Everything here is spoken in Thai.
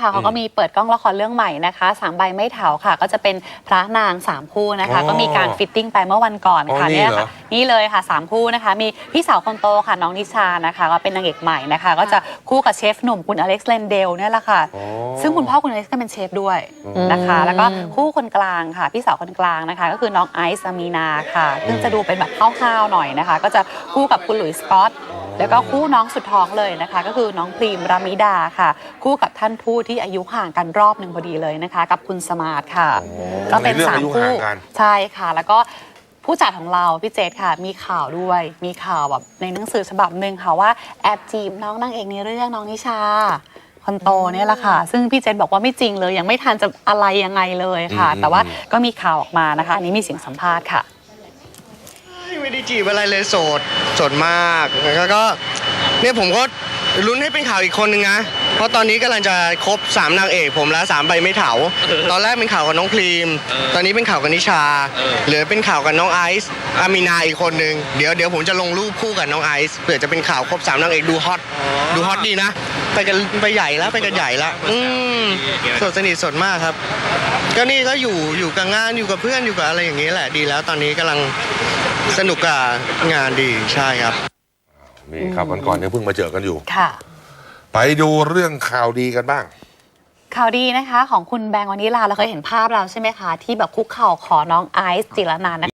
ค่ะเขาก็มีเปิดกล้องละครเรื่องใหม่นะคะสามใบไม่เถาค่ะ ก็จะเป็นพระนางสามคู่นะคะอ๋อก็มีการฟิตติ้งไปเมื่อวันก่อนค่ะอ๋อนี่เนี่ยเหรอค่ะนี่เลยค่ะสามคู่นะคะ มีพี่สาวคนโตค่ะน้องนิชานะคะ ก็เป็นนางเอกใหม่นะคะ ก็จะคู่กับเชฟหนุ่มคุณอเล็กซ์เลนเดลเนี่ยแหละค่ะอ๋อ ซึ่งคุณพ่อคุณอเล็กซ์ก็เป็นเชฟด้วยนะคะ แล้วก็คู่คนกลางค่ะ พี่สาวคนกลางนะคะ ก็คือน้องไอซ์อามีนาค่ะ ซึ่งจะดูเป็นแบบห้าวๆหน่อยนะคะ ก็จะคู่กับคุณหลุยส์สกอตแล้วก็คู่น้องสุดท้องเลยนะคะ ก็คือน้องพรีมรามิดาค่ะ คู่กับท่านผู้ที่อายุห่างกันรอบหนึ่งพอดีเลยนะคะ กับคุณสมาร์ทค่ะ ก็เป็นในเรื่องสามอายุคู่ห่างกันใช่ค่ะ แล้วก็ผู้จัดของเราพี่เจษค่ะ มีข่าวด้วย มีข่าวแบบในหนังสือฉบับหนึ่งค่ะว่าแอบจีบน้องนางเอกในเรื่องน้องนิชา คนโตเนี่ยแหละค่ะ ซึ่งพี่เจษบอกว่าไม่จริงเลย ยังไม่ทันจะอะไรยังไงเลยค่ะอืมแต่ว่าก็มีข่าวออกมานะคะ อันนี้มีเสียงสัมภาษณ์ค่ะไม่ได้จีบอะไรเลยโสดโสดมากแล้วก็เนี่ยผมก็ลุ้นให้เป็นข่าวอีกคนนึงนะ เพราะตอนนี้กำลังจะครบสามนางเอกผมแล้วสามใบไม่เถา ตอนแรกเป็นข่าวกับน้องพรีม ตอนนี้เป็นข่าวกับนิชา เหลือเป็นข่าวกับน้องไอซ์อามีนาอีกคนนึง เดี๋ยวเดี๋ยวผมจะลงรูปคู่กับน้องไอซ์เผื่อจะเป็นข่าวครบสามนางเอกดูฮอต ดูฮอตดีนะ ไปกันไปใหญ่แล้วไปกันใหญ่แล้วอืมโสดสนิทโสดมากครับ ก็นี่ก็อยู่อยู่กับงานอยู่กับเพื่อนอยู่กับอะไรอย่างนี้แหละดีแล้ว ตอนนี้กำลังสนุกกับงานดีใช่ครับนี่ครับวันก่อนเนี่ยเพิ่งมาเจอกันอยู่ค่ะ ไปดูเรื่องข่าวดีกันบ้างข่าวดีนะคะ ของคุณแบงค์วานิลาเราเคยเห็นภาพเราใช่ไหมคะ ที่แบบคุกเข่าขอน้องไอซ์จิรนันท์นะคะ